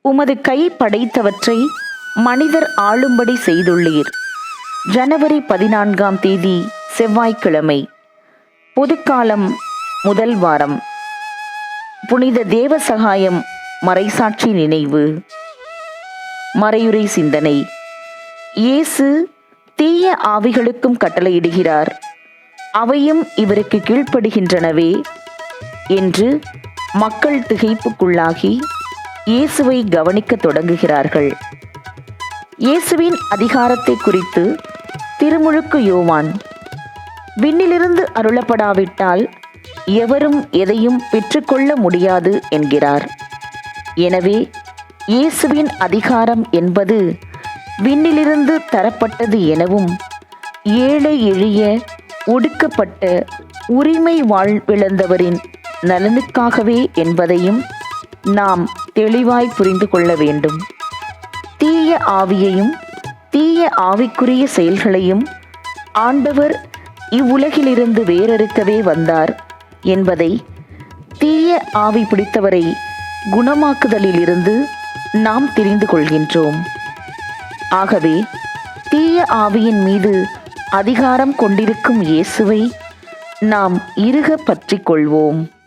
உமது கை படைத்தவற்றை மனிதர் ஆளும்படி செய்துள்ளீர். ஜனவரி பதினான்காம் தேதி செவ்வாய்க்கிழமை பொதுக்காலம் முதல் வாரம். புனித தேவசகாயம் மறைசாட்சி நினைவு. மறையுரை சிந்தனை. இயேசு தீய ஆவிகளுக்கும் கட்டளையிடுகிறார். அவையும் இவருக்கு கீழ்ப்படுகின்றனவே என்று மக்கள் திகைப்புக்குள்ளாகி இயேசுவை கவனிக்கத் தொடங்குகிறார்கள். இயேசுவின் அதிகாரத்தை குறித்து திருமுழுக்கு யோவான் விண்ணிலிருந்து அருளப்படாவிட்டால் எவரும் எதையும் பெற்றுக்கொள்ள முடியாது என்கிறார். எனவே இயேசுவின் அதிகாரம் என்பது விண்ணிலிருந்து தரப்பட்டது எனவும் ஏழை எளிய ஒடுக்கப்பட்ட உரிமை வாழ்விழந்தவரின் நலனுக்காகவே என்பதையும் நாம் தெளிவாய் புரிந்து கொள்ள வேண்டும். தீய ஆவியையும் தீய ஆவிக்குரிய செயல்களையும் ஆண்டவர் இவ்வுலகிலிருந்து வேறறுக்கவே வந்தார் என்பதை தீய ஆவி பிடித்தவரை குணமாக்குதலிலிருந்து நாம் தெரிந்து கொள்கின்றோம். ஆகவே தீய ஆவியின் மீது அதிகாரம் கொண்டிருக்கும் இயேசுவை நாம் இருக பற்றிக் கொள்வோம்.